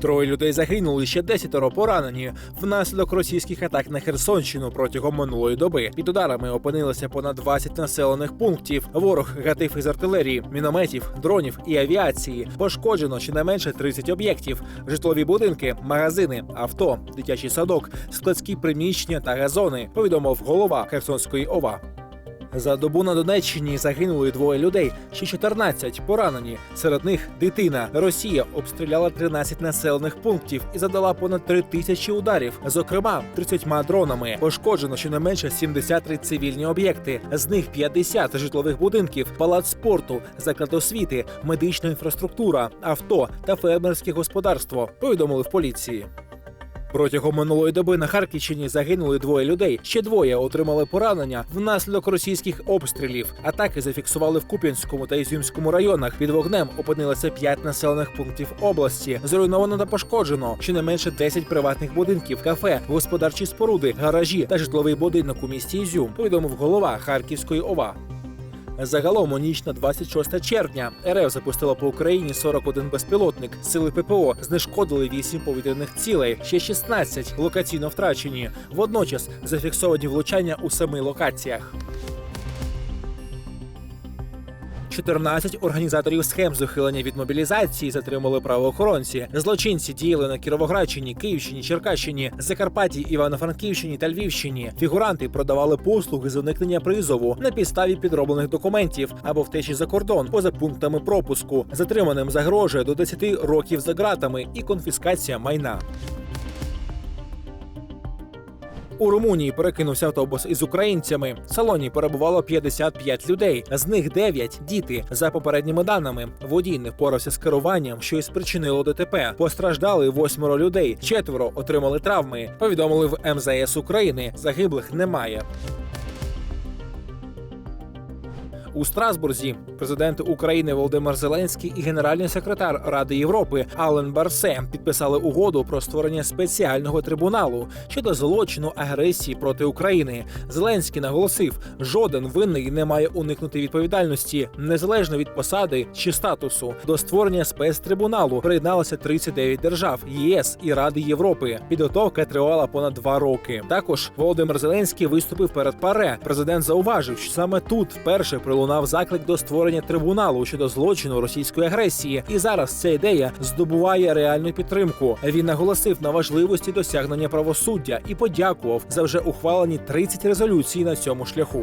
Троє людей загинули, ще десятеро поранені внаслідок російських атак на Херсонщину протягом минулої доби. Під ударами опинилося понад 20 населених пунктів. Ворог гатив із артилерії, мінометів, дронів і авіації. Пошкоджено щонайменше 30 об'єктів: житлові будинки, магазини, авто, дитячий садок, складські приміщення та газони. Повідомив голова Херсонської ОВА. За добу на Донеччині загинули двоє людей, ще 14 поранені. Серед них дитина. Росія обстріляла 13 населених пунктів і задала понад 3 тисячі ударів, зокрема 30 дронами. Пошкоджено щонайменше 73 цивільні об'єкти. З них 50 житлових будинків, палац спорту, заклад освіти, медична інфраструктура, авто та фермерське господарство. Повідомили в поліції. Протягом минулої доби на Харківщині загинули двоє людей. Ще двоє отримали поранення внаслідок російських обстрілів. Атаки зафіксували в Куп'янському та Ізюмському районах. Під вогнем опинилося п'ять населених пунктів області. Зруйновано та пошкоджено щонайменше 10 приватних будинків, кафе, господарчі споруди, гаражі та житловий будинок у місті Ізюм. Повідомив голова Харківської ОВА. Загалом у ніч на 26 червня РФ запустила по Україні 41 безпілотник. Сили ППО знешкодили 8 повітряних цілей, ще 16 локаційно втрачені. Водночас зафіксовані влучання у семи локаціях. 14 організаторів схем з ухилення від мобілізації затримали правоохоронці. Злочинці діяли на Кіровоградщині, Київщині, Черкащині, Закарпатті, Івано-Франківщині та Львівщині. Фігуранти продавали послуги з уникнення призову на підставі підроблених документів або втечі за кордон поза пунктами пропуску. Затриманим загрожує до 10 років за ґратами і конфіскація майна. У Румунії перекинувся автобус із українцями. В салоні перебувало 55 людей, з них 9 – діти. За попередніми даними, водій не впорався з керуванням, що й спричинило ДТП. Постраждали восьмеро людей, четверо отримали травми. Повідомили в МЗС України. Загиблих немає. У Страсбурзі президент України Володимир Зеленський і генеральний секретар Ради Європи Ален Барсе підписали угоду про створення спеціального трибуналу щодо злочину агресії проти України. Зеленський наголосив, жоден винний не має уникнути відповідальності незалежно від посади чи статусу. До створення спецтрибуналу приєдналося 39 держав ЄС і Ради Європи. Підготовка тривала понад два роки. Також Володимир Зеленський виступив перед ПАРЕ. Президент зауважив, що саме тут вперше пролунав заклик до створення трибуналу щодо злочину російської агресії. І зараз ця ідея здобуває реальну підтримку. Він наголосив на важливості досягнення правосуддя і подякував за вже ухвалені 30 резолюцій на цьому шляху.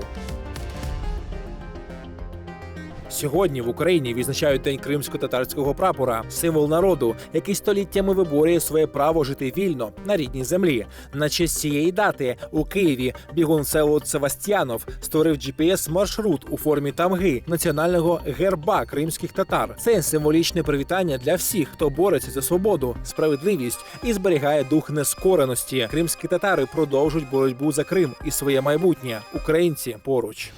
Сьогодні в Україні відзначають день кримсько-татарського прапора, символ народу, який століттями виборює своє право жити вільно на рідній землі. На честь цієї дати у Києві бігун Селот Севастьянов створив gps маршрут у формі тамги національного герба кримських татар. Це символічне привітання для всіх, хто бореться за свободу, справедливість і зберігає дух нескореності. Кримські татари продовжують боротьбу за Крим і своє майбутнє. Українці поруч.